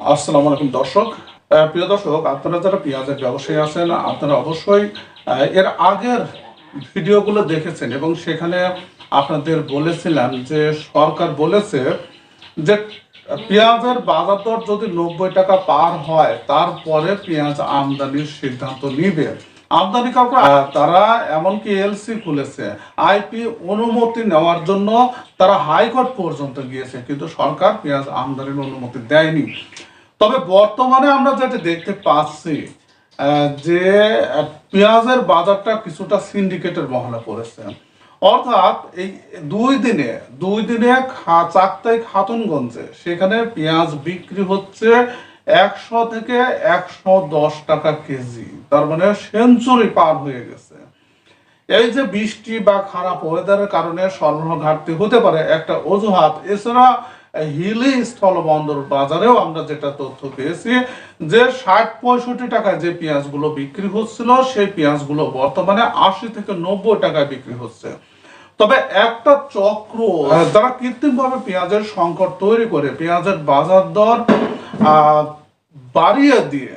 আসসালামু আলাইকুম দর্শক। প্রিয় দর্শক, আপনারা যারা পেঁয়াজের ব্যবসায়ী আছেন, আপনারা অবশ্যই এর আগের ভিডিওগুলো দেখেছেন এবং সেখানে আপনাদের বলেছিলাম যে সরকার বলেছে যে পেঁয়াজের বাজার দর যদি নব্বই টাকা পার হয়, তারপরে পেঁয়াজ আমদানির সিদ্ধান্ত নিবে। আমদানি কাউকে তারা এমনকি এলসি খুলেছে, আইপি অনুমতি নেওয়ার জন্য তারা হাইকোর্ট পর্যন্ত গিয়েছে, কিন্তু সরকার পেঁয়াজ আমদানির অনুমতি দেয়নি। তবে বর্তমানে আমরা যেটা দেখতে পাচ্ছি যে পেঁয়াজের বাজারটা কিছুটা সিন্ডিকেটের মহলে পড়েছে। অর্থাৎ এই দুই দিনে দুই দিনে চাকতাই খাতুনগঞ্জে সেখানে পেঁয়াজ বিক্রি হচ্ছে একশো থেকে একশো দশ টাকা কেজি। তার মানে সেঞ্চুরি পার হয়ে গেছে। এই যে বৃষ্টি বা খারাপ ওয়েদারের কারণে সরবরাহ ঘাটতি হতে পারে একটা অজুহাত। এছাড়া হিলি স্থলবন্দর বাজারেও আমরা যেটা তথ্য পেয়েছি যে ষাট পঁয়ষট্টি টাকায় যে পেঁয়াজগুলো বিক্রি হচ্ছিল, সেই পেঁয়াজগুলো বর্তমানে আশি থেকে নব্বই টাকায় বিক্রি হচ্ছে। তবে একটা চক্র যারা কৃত্রিমভাবে পেঁয়াজের সংকট তৈরি করে, পেঁয়াজের বাজার দর বাড়িয়ে দিয়ে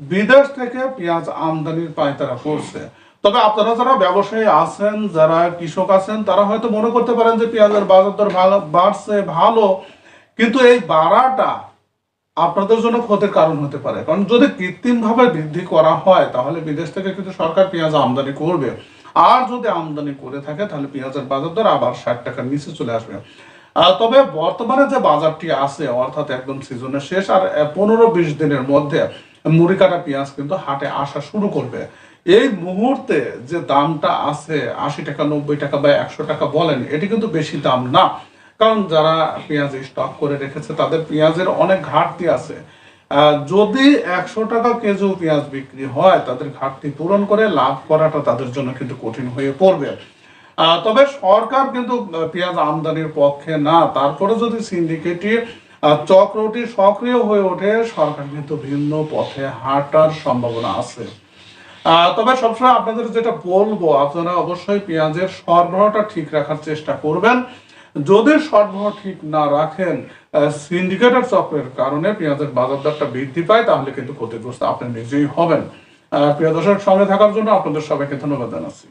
বিদেশ থেকে পেঁয়াজ আমদানির পায়তারা করছে। তবে আপনারা যারা ব্যবসায়ী আছেন, যারা কৃষক আছেন, তারা হয়তো মনে করতে পারেন যে পেঁয়াজের বাজার দর ভালো, বাড়ছে, ভালো। কিন্তু এই বাড়াটা আপনাদের জন্য ক্ষতির কারণ হতে পারে। কারণ যদি কৃত্রিম ভাবে বৃদ্ধি করা হয়, তাহলে বিদেশ থেকে কিন্তু সরকার পেঁয়াজ আমদানি করবে। আর যদি আমদানি করে থাকে, তাহলে পেঁয়াজের বাজার দর আবার ষাট টাকার নিচে চলে আসবে। তবে বর্তমানে যে বাজারটি আছে, অর্থাৎ একদম সিজনের শেষ, আর পনেরো বিশ দিনের মধ্যে মুড়ি কাটা পেঁয়াজ কিন্তু হাটে আসা শুরু করবে। এই মুহূর্তে যে দামটা আছে আশি টাকা, নব্বই টাকা বা একশো টাকা বলেন, এটি কিন্তু বেশি দাম না। কারণ যারা পেঁয়াজ স্টক করে রেখেছে, তাদের পেঁয়াজের অনেক ঘাটতি আছে। যদি একশো টাকা কেজিও পেঁয়াজ বিক্রি হয়, তাদের ঘাটতি পূরণ করে লাভ করাটা তাদের জন্য কিন্তু কঠিন হয়ে পড়বে। তবে সরকার কিন্তু পেঁয়াজ আমদানির পক্ষে না। তারপরে যদি সিন্ডিকেটের চক্রটি সক্রিয় হয়ে ওঠে, সরকার কিন্তু ভিন্ন পথে হাঁটার সম্ভাবনা আছে। তবে সবসময় আপনাদের যেটা বলব, আপনারা অবশ্যই পেঁয়াজের সরবরাহটা ঠিক রাখার চেষ্টা করবেন। যদি সরবরাহ ঠিক না রাখেন সিন্ডিকেটের চক্রের কারণে পেঁয়াজের বাজার দরটা বৃদ্ধি পায়, তাহলে কিন্তু ক্ষতিগ্রস্ত আপনি নিজেই হবেন। প্রিয় দর্শক, সঙ্গে থাকার জন্য আপনাদের সবাইকে ধন্যবাদ জানাচ্ছি।